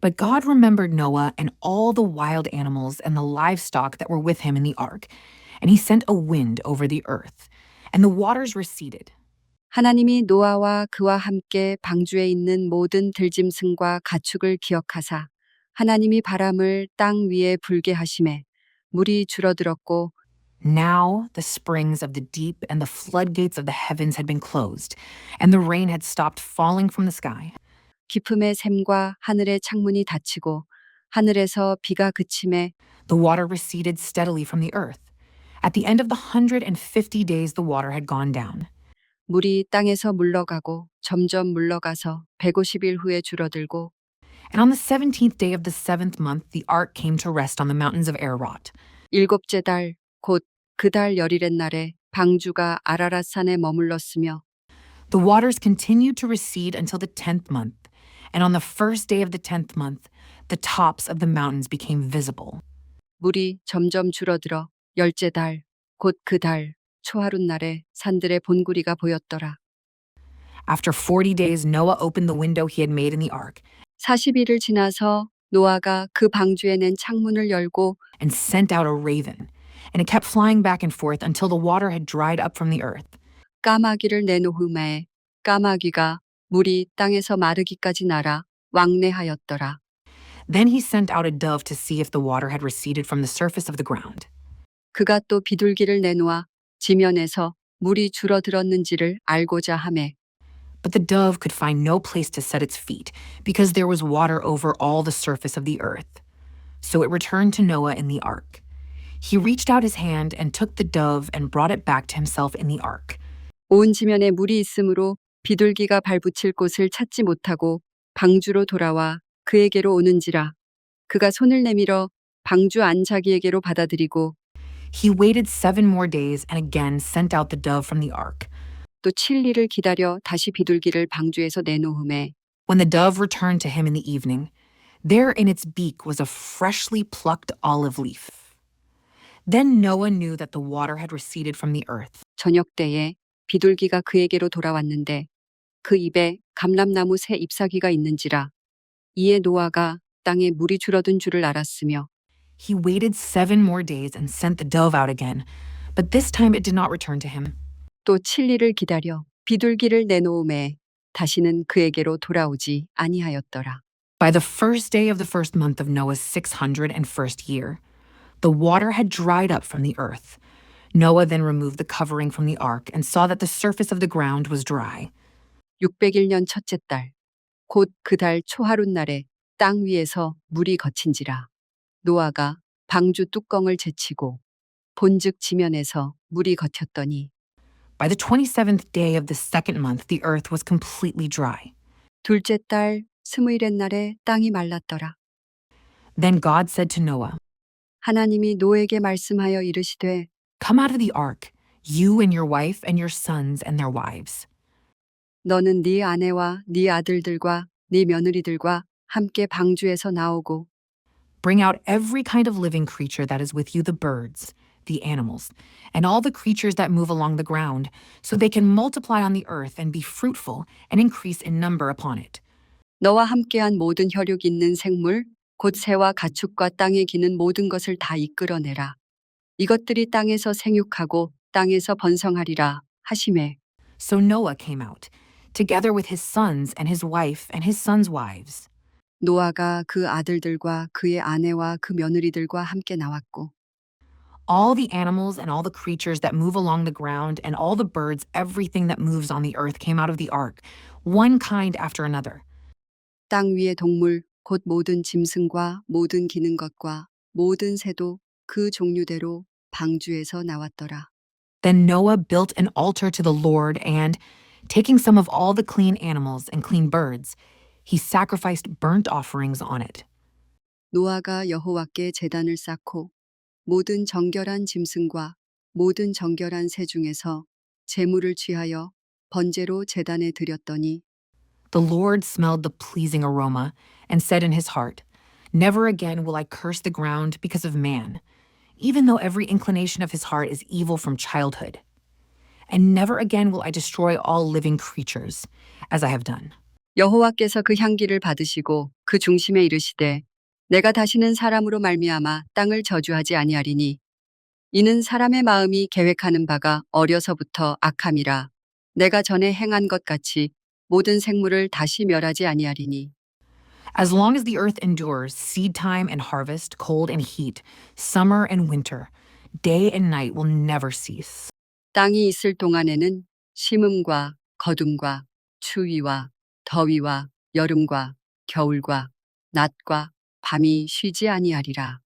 But God remembered Noah and all the wild animals and the livestock that were with him in the ark, and he sent a wind over the earth, and the waters receded. 하나님이 노아와 그와 함께 방주에 있는 모든 들짐승과 가축을 기억하사 하나님이 바람을 땅 위에 불게 하심에 물이 줄어들었고 Now the springs of the deep and the floodgates of the heavens had been closed, and the rain had stopped falling from the sky. 깊음의 샘과 하늘의 창문이 닫히고 하늘에서 비가 그침에 The water receded steadily from the earth. At the end of the 150 days, the water had gone down. 물이 땅에서 물러가고 점점 물러가서 150일 후에 줄어들고 And on the 17th day of the seventh month, the ark came to rest on the mountains of Ararat. 일곱째 달 곧 그 달 열일의 날에 방주가 아라랏산에 머물렀으며 The waters continued to recede until the tenth month, and on the first day of the tenth month, the tops of the mountains became visible. 물이 점점 줄어들어 열째 달 곧 그 달 초하룻 날에 산들의 본구리가 보였더라. After 40 days, Noah opened the window he had made in the ark 40일을 지나서 노아가 그 방주에 낸 창문을 열고 and sent out a raven, and it kept flying back and forth until the water had dried up from the earth. 까마귀를 내놓음에 까마귀가 물이 땅에서 마르기까지 날아 왕래하였더라. Then he sent out a dove to see if the water had receded from the surface of the ground. 그가 또 비둘기를 내놓아 지면에서 물이 줄어들었는지를 알고자 하매 But the dove could find no place to set its feet, because there was water over all the surface of the earth. So it returned to Noah in the ark. He reached out his hand and took the dove and brought it back to himself in the ark. 온 지면에 물이 있으므로 비둘기가 발붙일 곳을 찾지 못하고 방주로 돌아와 그에게로 오는지라 그가 손을 내밀어 방주 안 자기에게로 받아들이고 He waited seven more days and again sent out the dove from the ark. 또 7일을 기다려 다시 비둘기를 방주에서 내놓음에 When the dove returned to him in the evening, there in its beak was a freshly plucked olive leaf. Then Noah knew that the water had receded from the earth. 저녁 때에 비둘기가 그에게로 돌아왔는데 그 입에 감람나무 새 잎사귀가 있는지라 이에 노아가 땅에 물이 줄어든 줄을 알았으며 He waited seven more days and sent the dove out again, but this time it did not return to him. 또 7일을 기다려 비둘기를 내놓음에 다시는 그에게로 돌아오지 아니하였더라. By the first day of the first month of Noah's 601st year, the water had dried up from the earth. Noah then removed the covering from the ark and saw that the surface of the ground was dry. 601년 첫째 달, 곧 그 달 초하룻 날에 땅 위에서 물이 거친지라. 노아가 방주 뚜껑을 제치고 본즉 지면에서 물이 거쳤더니 By the 27th day of the second month, the earth was completely dry. 둘째 달 스무일의 날에 땅이 말랐더라. Then God said to Noah, 하나님이 노에게 말씀하여 이르시되 Come out of the ark, you and your wife and your sons and their wives. 너는 네 아내와 네 아들들과 네 며느리들과 함께 방주에서 나오고 Bring out every kind of living creature that is with you the birds, the animals, and all the creatures that move along the ground, so they can multiply on the earth and be fruitful and increase in number upon it. 너와 함께한 모든 혈육 있는 생물 곧 새와 가축과 땅에 기는 모든 것을 다 이끌어내라. 이것들이 땅에서 생육하고 땅에서 번성하리라 하심에 So Noah came out, together with his sons and his wife and his sons' wives. 노아가 그 아들들과 그의 아내와 그 며느리들과 함께 나왔고 All the animals and all the creatures that move along the ground and all the birds, everything that moves on the earth came out of the ark, one kind after another. 땅 위의 동물 곧 모든 짐승과 모든 기는 것과 모든 새도 그 종류대로 방주에서 나왔더라. Then Noah built an altar to the Lord, and, taking some of all the clean animals and clean birds, he sacrificed burnt offerings on it. 노아가 여호와께 제단을 쌓고 모든 정결한 짐승과 모든 정결한 새 중에서 제물을 취하여 번제로 제단에 드렸더니 The Lord smelled the pleasing aroma and said in his heart, Never again will I curse the ground because of man, even though every inclination of his heart is evil from childhood. And never again will I destroy all living creatures, as I have done. 여호와께서 그 향기를 받으시고 그 중심에 이르시되 내가 다시는 사람으로 말미암아 땅을 저주하지 아니하리니 이는 사람의 마음이 계획하는 바가 어려서부터 악함이라 내가 전에 행한 것 같이 모든 생물을 다시 멸하지 아니하리니 As long as the earth endures, seed time and harvest, cold and heat, summer and winter, day and night will never cease. 땅이 있을 동안에는 심음과 거둠과 추위와 더위와 여름과 겨울과 낮과 밤이 쉬지 아니하리라.